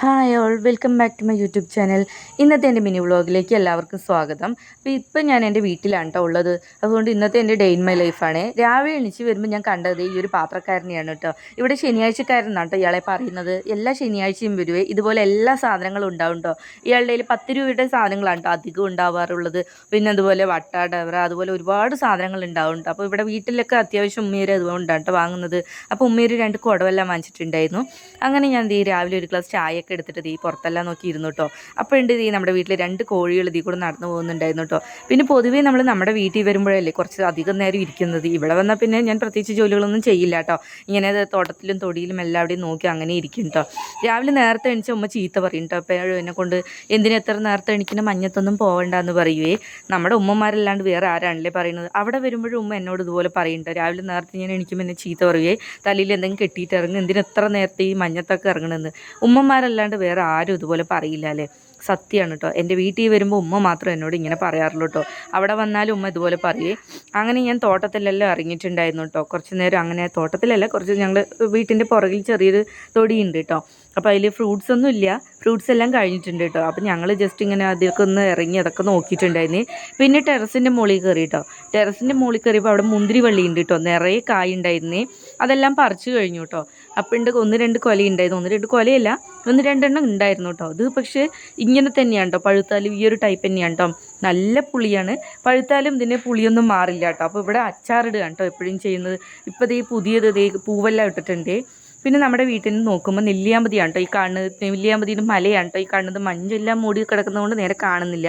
Hi all welcome back to my YouTube channel ഇന്നത്തെ എന്റെ mini വ്ളോഗിലേക്ക് എല്ലാവർക്കും സ്വാഗതം. അപ്പോൾ ഇപ്പം ഞാൻ എന്റെ വീട്ടിലാണ് കേട്ടോ ഉള്ളത്. അതുകൊണ്ട് ഇന്നത്തെ എന്റെ ഡേ ഇൻ മൈ ലൈഫാണ് രാവിലെ എണീച്ച് വരുമ്പോൾ ഞാൻ കണ്ടത് ഈ ഒരു പാത്രക്കാരനെയാണ് കേട്ടോ ഇവിടെ ശനിയാഴ്ചക്കാരനാണ് കേട്ടോ ഇയാളെ പറയുന്നത്. എല്ലാ ശനിയാഴ്ചയും വരുവേ. ഇതുപോലെ എല്ലാ സാധനങ്ങളും ഉണ്ടാവും കേട്ടോ ഇയാളുടെ കയ്യിൽ പത്ത് രൂപയുടെ സാധനങ്ങളാണ് കേട്ടോ അധികം ഉണ്ടാവാറുള്ളത്. പിന്നെ അതുപോലെ വട്ട ഡവറ അതുപോലെ ഒരുപാട് സാധനങ്ങൾ ഉണ്ടാവും കേട്ടോ അപ്പോൾ ഇവിടെ വീട്ടിലൊക്കെ അത്യാവശ്യം ഉമ്മീര് അതുകൊണ്ടാണ് കേട്ടോ വാങ്ങുന്നത്. അപ്പോൾ ഉമ്മീര് രണ്ട് കുടവെല്ലാം വാങ്ങിച്ചിട്ടുണ്ടായിരുന്നു. അങ്ങനെ ഞാൻ ഈ രാവിലെ ഒരു ഗ്ലാസ് ചായ ഒക്കെ എടുത്തിട്ട് ദീ പുറത്തെല്ലാം നോക്കി ഇരുന്നു കേട്ടോ അപ്പോഴുണ്ട് ദീ നമ്മുടെ വീട്ടിൽ രണ്ട് കോഴികൾ ദീ കൂടെ നടന്നു പോകുന്നുണ്ടായിരുന്നു കേട്ടോ പിന്നെ പൊതുവേ നമ്മൾ നമ്മുടെ വീട്ടിൽ വരുമ്പോഴല്ലേ കുറച്ച് അധികം നേരം ഇരിക്കുന്നത്? ഇവിടെ വന്നാൽ പിന്നെ ഞാൻ പ്രത്യേകിച്ച് ജോലികളൊന്നും ചെയ്യില്ല കേട്ടോ ഇങ്ങനെ തോട്ടത്തിലും തൊടിയിലും എല്ലാവിടെയും നോക്കി അങ്ങനെ ഇരിക്കും കേട്ടോ രാവിലെ നേരത്തെ എണിച്ച ഉമ്മ ചീത്ത പറയും കേട്ടോ അപ്പോൾ എന്നെ കൊണ്ട് എന്തിനു എത്ര നേരത്തെ എണിക്കുന്ന? മഞ്ഞത്തൊന്നും പോകണ്ടെന്ന് പറയുവേ നമ്മുടെ ഉമ്മമാരല്ലാണ്ട് വേറെ ആരാണല്ലേ പറയുന്നത്? അവിടെ വരുമ്പോഴും ഉമ്മ എന്നോട് ഇതുപോലെ പറയുന്നുണ്ട് രാവിലെ നേരത്തെ ഞാൻ എണിക്കുമ്പോൾ എന്നെ ചീത്ത പറയുവേ തലയിൽ എന്തെങ്കിലും കെട്ടിയിട്ട് ഇറങ്ങും. എന്തിനു എത്ര നേരത്തെ ഈ മഞ്ഞത്തൊക്കെ ഇറങ്ങണമെന്ന് ഉമ്മമാരല്ലാണ്ട് വേറെ ആരും ഇതുപോലെ പറയില്ല അല്ലേ? സത്യമാണ് കേട്ടോ എന്റെ വീട്ടിൽ വരുമ്പോൾ ഉമ്മ മാത്രം എന്നോട് ഇങ്ങനെ പറയാറുള്ളൂ കേട്ടോ അവിടെ വന്നാലും ഉമ്മ ഇതുപോലെ പറയേ. അങ്ങനെ ഞാൻ തോട്ടത്തിലെല്ലാം ഇറങ്ങിയിട്ടുണ്ടായിരുന്നു കേട്ടോ കുറച്ച് നേരം അങ്ങനെ തോട്ടത്തിലല്ല കുറച്ച് ഞങ്ങൾ വീട്ടിന്റെ പുറകിൽ ചെറിയൊരു തൊടിയുണ്ട് കേട്ടോ അപ്പോൾ അതിൽ ഫ്രൂട്ട്സ് ഒന്നും ഇല്ല. ഫ്രൂട്ട്സ് എല്ലാം കഴിഞ്ഞിട്ടുണ്ട് കേട്ടോ അപ്പോൾ ഞങ്ങൾ ജസ്റ്റ് ഇങ്ങനെ അതൊക്കെ ഒന്ന് ഇറങ്ങി അതൊക്കെ നോക്കിയിട്ടുണ്ടായിരുന്നു. പിന്നെ ടെറസിന്റെ മുകളിൽ കയറി കേട്ടോ ടെറസിന്റെ മുകളിൽ കയറിയപ്പോൾ അവിടെ മുന്തിരി വള്ളി ഉണ്ട് കേട്ടോ നിറയെ കായ് ഉണ്ടായിരുന്നേ. അതെല്ലാം പറിച്ചു കഴിഞ്ഞു കേട്ടോ അപ്പം ഉണ്ട് ഒന്ന് രണ്ട് കൊല ഉണ്ടായിരുന്നു ഒന്ന് രണ്ട് കൊലയല്ല ഒന്ന് രണ്ടെണ്ണം ഉണ്ടായിരുന്നു കേട്ടോ അത് പക്ഷേ ഇങ്ങനെ തന്നെയാണ് കേട്ടോ പഴുത്താലും ഈ ഒരു ടൈപ്പ് തന്നെയാണ് കേട്ടോ നല്ല പുളിയാണ്. പഴുത്താലും ഇതിന്റെ പുളിയൊന്നും മാറില്ല കേട്ടോ അപ്പോൾ ഇവിടെ അച്ചാറിടുക കേട്ടോ എപ്പോഴും ചെയ്യുന്നത്. ഇപ്പോൾ ഇതേ പുതിയത് ഇതേ പൂവെല്ലാം ഇട്ടിട്ടുണ്ട്. പിന്നെ നമ്മുടെ വീട്ടിൽ നിന്ന് നോക്കുമ്പോൾ നെല്ലിയാമ്പതിയാണ് കേട്ടോ ഈ കാണുന്നത് നെല്ലിയാമ്പതിയുടെ മലയാണ് കേട്ടോ ഈ കാണുന്നത് മഞ്ഞെല്ലാം മൂടി കിടക്കുന്നതുകൊണ്ട് നേരെ കാണുന്നില്ല.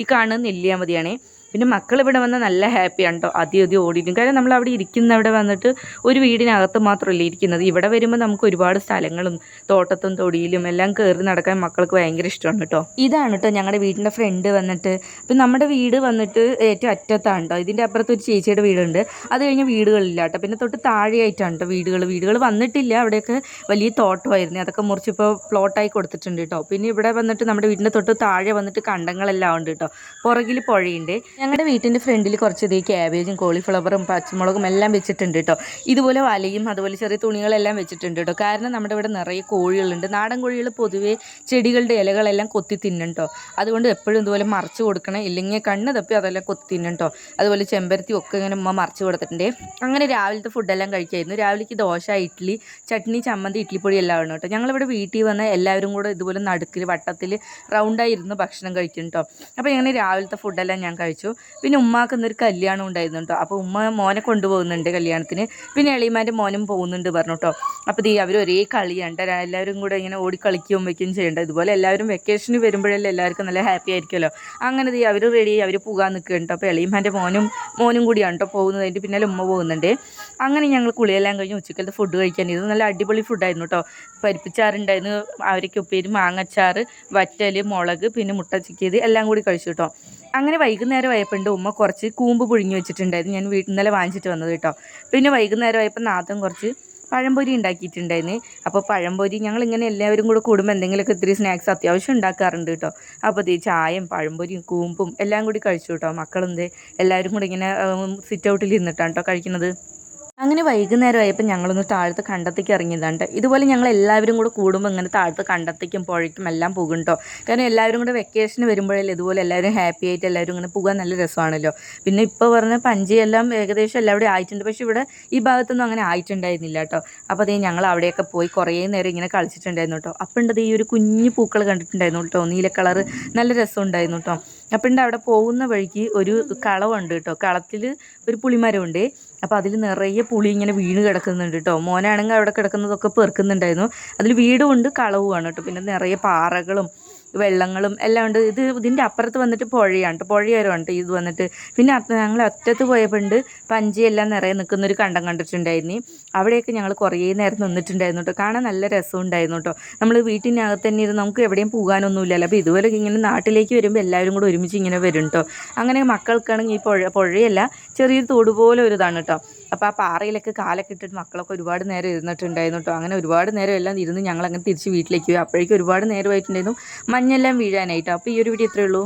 ഈ കാണുന്നത് നെല്ലിയാമ്പതിയാണേ. പിന്നെ മക്കൾ ഇവിടെ വന്നാൽ നല്ല ഹാപ്പിയാണ് കേട്ടോ അതി അതി ഓടിയിട്ടും കാരണം നമ്മൾ അവിടെ ഇരിക്കുന്ന അവിടെ വന്നിട്ട് ഒരു വീടിനകത്ത് മാത്രമല്ല ഇരിക്കുന്നത്. ഇവിടെ വരുമ്പോൾ നമുക്ക് ഒരുപാട് സ്ഥലങ്ങളും തോട്ടത്തും തൊടിയിലും എല്ലാം കയറി നടക്കാൻ മക്കൾക്ക് ഭയങ്കര ഇഷ്ടമാണ് കേട്ടോ. ഇതാണ് കേട്ടോ ഞങ്ങളുടെ വീടിന്റെ ഫ്രണ്ട് വന്നിട്ട്. ഇപ്പം നമ്മുടെ വീട് വന്നിട്ട് ഏറ്റവും അറ്റത്താണ് കേട്ടോ ഇതിന്റെ അപ്പുറത്ത് ഒരു ചേച്ചിയുടെ വീടുണ്ട്. അത് കഴിഞ്ഞ് വീടുകളില്ല കേട്ടോ പിന്നെ തൊട്ട് താഴെയായിട്ടാണ് കേട്ടോ വീടുകൾ വീടുകൾ വന്നിട്ടില്ല. അവിടെയൊക്കെ വലിയ തോട്ടമായിരുന്നു. അതൊക്കെ മുറിച്ചിപ്പോൾ പ്ലോട്ടായി കൊടുത്തിട്ടുണ്ട് കേട്ടോ പിന്നെ ഇവിടെ വന്നിട്ട് നമ്മുടെ വീടിന്റെ തൊട്ട് താഴെ വന്നിട്ട് കണ്ടങ്ങളെല്ലാം ഉണ്ട് കേട്ടോ പുറകിൽ പുഴയുണ്ട്. ഞങ്ങളുടെ വീട്ടിന്റെ ഫ്രണ്ടിൽ കുറച്ച് ഇതേ ക്യാബേജും കോളിഫ്ലവറും പച്ചമുളകും എല്ലാം വെച്ചിട്ടുണ്ട് കേട്ടോ ഇതുപോലെ വലയും അതുപോലെ ചെറിയ തുണികളെല്ലാം വെച്ചിട്ടുണ്ട് കേട്ടോ കാരണം നമ്മുടെ ഇവിടെ നിറയെ കോഴികളുണ്ട്. നാടൻ കോഴികൾ പൊതുവേ ചെടികളുടെ ഇലകളെല്ലാം കൊത്തി തിന്നുണ്ടോ അതുകൊണ്ട് എപ്പോഴും ഇതുപോലെ മറിച്ച് കൊടുക്കണം. ഇല്ലെങ്കിൽ കണ്ണ് തപ്പി അതെല്ലാം കൊത്തി തിന്നുണ്ടോ അതുപോലെ ചെമ്പരത്തി ഒക്കെ ഇങ്ങനെ ഉമ്മ മറിച്ച് കൊടുത്തിട്ടുണ്ട്. അങ്ങനെ രാവിലത്തെ ഫുഡെല്ലാം കഴിക്കായിരുന്നു. രാവിലേക്ക് ദോശ ഇഡ്ഡലി ചട്നി ചമ്മന്തി ഇഡ്ഡലിപ്പൊടി എല്ലാം ആണ് കേട്ടോ ഞങ്ങളിവിടെ വീട്ടിൽ വന്ന് എല്ലാവരും കൂടെ ഇതുപോലെ നടുക്കിൽ വട്ടത്തിൽ റൗണ്ടായി ഇരുന്ന് ഭക്ഷണം കഴിക്കും കേട്ടോ അപ്പോൾ ഇങ്ങനെ രാവിലത്തെ ഫുഡെല്ലാം ഞാൻ കഴിച്ചു. പിന്നെ ഉമ്മാക്ക് ഇന്നൊരു കല്യാണം ഉണ്ടായിരുന്നു കേട്ടോ അപ്പോൾ ഉമ്മ മോനെ കൊണ്ടുപോകുന്നുണ്ട് കല്യാണത്തിന്. പിന്നെ എളിമാന്റെ മോനും പോകുന്നുണ്ട് പറഞ്ഞു കേട്ടോ അപ്പോൾ ദീ അവർ ഒരേ കളിയാണ് എല്ലാവരും കൂടെ ഇങ്ങനെ ഓടി കളിക്കുകയും വയ്ക്കുകയും ചെയ്യേണ്ട. ഇതുപോലെ എല്ലാവരും വെക്കേഷന് വരുമ്പോഴല്ലേ എല്ലാവർക്കും നല്ല ഹാപ്പി ആയിരിക്കുമല്ലോ. അങ്ങനെ ദീ അവർ റെഡി അവർ പോകാൻ നിൽക്കുന്നുണ്ട് അപ്പോൾ എളിമാന്റെ മോനും മോനും കൂടിയാണ് കേട്ടോ പോകുന്നത്. പിന്നാലെ ഉമ്മ പോകുന്നുണ്ട്. അങ്ങനെ ഞങ്ങൾ കുളിയെല്ലാം കഴിഞ്ഞ് ഉച്ചക്കലത്തെ ഫുഡ് കഴിക്കാൻ. ഇത് നല്ല അടിപൊളി ഫുഡായിരുന്നു കേട്ടോ പരിപ്പിച്ചാറുണ്ടായിരുന്നു. അവരൊക്കെ ഉപ്പേരി മാങ്ങച്ചാറ് വറ്റൽ മുളക് പിന്നെ മുട്ട ചിക്കിയത് എല്ലാം കൂടി കഴിച്ചു കേട്ടോ അങ്ങനെ വൈകുന്നേരം ആയപ്പോണ്ട് ഉമ്മ കുറച്ച് കൂമ്പ് പുഴുങ്ങി വെച്ചിട്ടുണ്ടായിരുന്നു. ഞാൻ വീട്ടിൽ നിന്നലെ വാങ്ങിച്ചിട്ട് വന്നത് കേട്ടോ. പിന്നെ വൈകുന്നേരം ആയപ്പോൾ നാദം കുറച്ച് പഴംപൊരി ഉണ്ടാക്കിയിട്ടുണ്ടായിരുന്നു. അപ്പോൾ പഴംപൊരി ഞങ്ങൾ ഇങ്ങനെ എല്ലാവരും കൂടെ കൂടുമ്പോൾ എന്തെങ്കിലുമൊക്കെ ഇത്തിരി സ്നാക്സ് അത്യാവശ്യം ഉണ്ടാക്കാറുണ്ട് കേട്ടോ. അപ്പോൾ ഈ ചായയും പഴംപൊരിയും കൂമ്പും എല്ലാം കൂടി കഴിച്ചു കേട്ടോ. മക്കളെന്ത്? എല്ലാവരും കൂടി ഇങ്ങനെ സിറ്റ് ഔട്ടിൽ ഇരുന്നിട്ടാണ് കേട്ടോ കഴിക്കുന്നത്. അങ്ങനെ വൈകുന്നേരം ആയപ്പോൾ ഞങ്ങളൊന്ന് താഴത്ത് കണ്ടത്തേക്ക് ഇറങ്ങിയതാണ് ഇതുപോലെ ഞങ്ങൾ എല്ലാവരും കൂടെ കൂടുമ്പോൾ ഇങ്ങനെ താഴത്ത് കണ്ടത്തേക്കും പുഴയ്ക്കും എല്ലാം പോകും കാരണം എല്ലാവരും കൂടെ വെക്കേഷന് വരുമ്പോഴല്ലേ ഇതുപോലെ എല്ലാവരും ഹാപ്പി ആയിട്ട് എല്ലാവരും ഇങ്ങനെ പോകാൻ നല്ല രസമാണല്ലോ. പിന്നെ ഇപ്പോൾ പറഞ്ഞ പഞ്ചിയെല്ലാം ഏകദേശം എല്ലാവരും ആയിട്ടുണ്ട്. പക്ഷേ ഇവിടെ ഈ ഭാഗത്തൊന്നും അങ്ങനെ ആയിട്ടുണ്ടായിരുന്നില്ല കേട്ടോ. അപ്പോൾ അതേ ഞങ്ങൾ അവിടെയൊക്കെ പോയി കുറേ നേരം ഇങ്ങനെ കളിച്ചിട്ടുണ്ടായിരുന്നു കേട്ടോ. അപ്പോൾ ഉണ്ടത് ഈ ഒരു കുഞ്ഞു പൂക്കൾ കണ്ടിട്ടുണ്ടായിരുന്നു കേട്ടോ. നീല കളറ് നല്ല രസം ഉണ്ടായിരുന്നു കേട്ടോ. അപ്പം അവിടെ പോകുന്ന വഴിക്ക് ഒരു കളവുണ്ട് കേട്ടോ കളത്തിൽ ഒരു പുളിമരമുണ്ട് അപ്പോൾ അതിൽ നിറയെ പുളി ഇങ്ങനെ വീണ് കിടക്കുന്നുണ്ട് കേട്ടോ മോനാണെങ്കിൽ അവിടെ കിടക്കുന്നതൊക്കെ പെറുക്കുന്നുണ്ടായിരുന്നു. അതിൽ വീടുമുണ്ട് കളവുമാണ് കേട്ടോ പിന്നെ നിറയെ പാറകളും വെള്ളങ്ങളും എല്ലാം ഉണ്ട്. ഇത് ഇതിന്റെ അപ്പുറത്ത് വന്നിട്ട് പുഴയാണ് കേട്ടോ ഉണ്ട്. ഇത് വന്നിട്ട് പിന്നെ ഞങ്ങൾ അറ്റത്ത് പോയപ്പോണ്ട് പഞ്ചിയെല്ലാം നിറയെ നിൽക്കുന്നൊരു കണ്ടം കണ്ടിട്ടുണ്ടായിരുന്നു. അവിടെയൊക്കെ ഞങ്ങൾ കുറേ നേരം നിന്നിട്ടുണ്ടായിരുന്നു കേട്ടോ കാണാൻ നല്ല രസമുണ്ടായിരുന്നു കേട്ടോ നമ്മൾ വീട്ടിനകത്ത് തന്നെ ഇരുന്ന് നമുക്ക് എവിടെയും പോകാനൊന്നുമില്ലല്ലോ അപ്പോൾ ഇതുപോലെ ഇങ്ങനെ നാട്ടിലേക്ക് വരുമ്പോൾ എല്ലാവരും കൂടെ ഒരുമിച്ച് ഇങ്ങനെ വരും കേട്ടോ അങ്ങനെ മക്കൾക്കാണെങ്കിൽ ഈ പുഴ പുഴയല്ല ചെറിയൊരു തോട് പോലെ ഒരു ഇതാണ് കേട്ടോ അപ്പോൾ ആ പാറയിലൊക്കെ കാലൊക്കെ ഇട്ടിട്ട് മക്കളൊക്കെ ഒരുപാട് നേരം ഇരുന്നിട്ടുണ്ടായിരുന്നു കേട്ടോ അങ്ങനെ ഒരുപാട് നേരം എല്ലാം ഇരുന്ന് ഞങ്ങൾ അങ്ങനെ തിരിച്ച് വീട്ടിലേക്ക് പോയി. അപ്പോഴേക്കും ഒരുപാട് നേരമായിട്ടുണ്ടായിരുന്നു. മഞ്ഞെല്ലാം വീഴാനായിട്ട്? അപ്പോൾ ഈ ഒരു വീഡിയോ ഇത്രയേ ഉള്ളൂ.